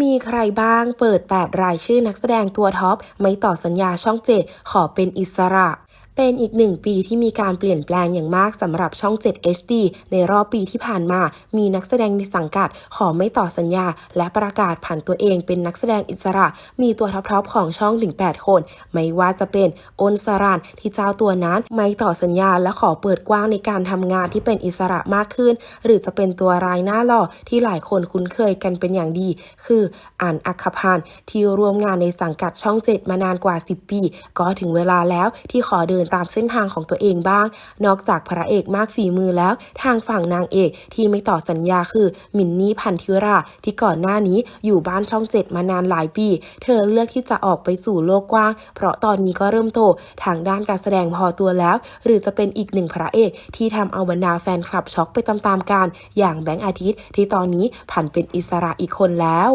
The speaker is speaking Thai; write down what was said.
มีใครบ้างเปิด 8 รายชื่อนักแสดงตัวท็อป ไม่ต่อสัญญาช่องเจ็ดขอเป็นอิสระ เป็นอีกหนึ่งปีที่มีการเปลี่ยนแปลงอย่างมากสำหรับช่อง 7 HD ในรอบปีที่ผ่านมา มีนักแสดงในสังกัด ขอไม่ต่อสัญญา และประกาศผ่านตัวเองเป็นนักแสดงอิสระ มีตัวท็อปๆของช่องถึง 8 คน ไม่ว่าจะเป็นอนสรานที่เจ้าตัวนั้นไม่ต่อสัญญา และขอเปิดกว้างในการทำงานที่เป็นอิสระมากขึ้น หรือจะเป็นตัวรายหน้าหล่อที่หลายคนคุ้นเคยกันเป็นอย่างดี คืออ่านอัคพันที่ร่วมงานในสังกัดช่องเจ็ดมานานกว่า 10 ปี ก็ถึงเวลาแล้วที่ขอเดินตามเส้นทางของตัวเองบ้าง นอกจากพระเอกมากฝีมือแล้ว ทางฝั่งนางเอกที่ไม่ต่อสัญญาคือมินนี่พันธิรา ที่ก่อนหน้านี้อยู่บ้านช่องเจ็ดมานานหลายปี เธอเลือกที่จะออกไปสู่โลกกว้าง เพราะตอนนี้ก็เริ่มโตทางด้านการแสดงพอตัวแล้ว หรือจะเป็นอีกหนึ่งพระเอก ที่ทำเอาบรรดาแฟนคลับช็อกไปตามๆกัน อย่างแบงค์อาทิตย์ ที่ตอนนี้ผันเป็นอิสระอีกคนแล้ว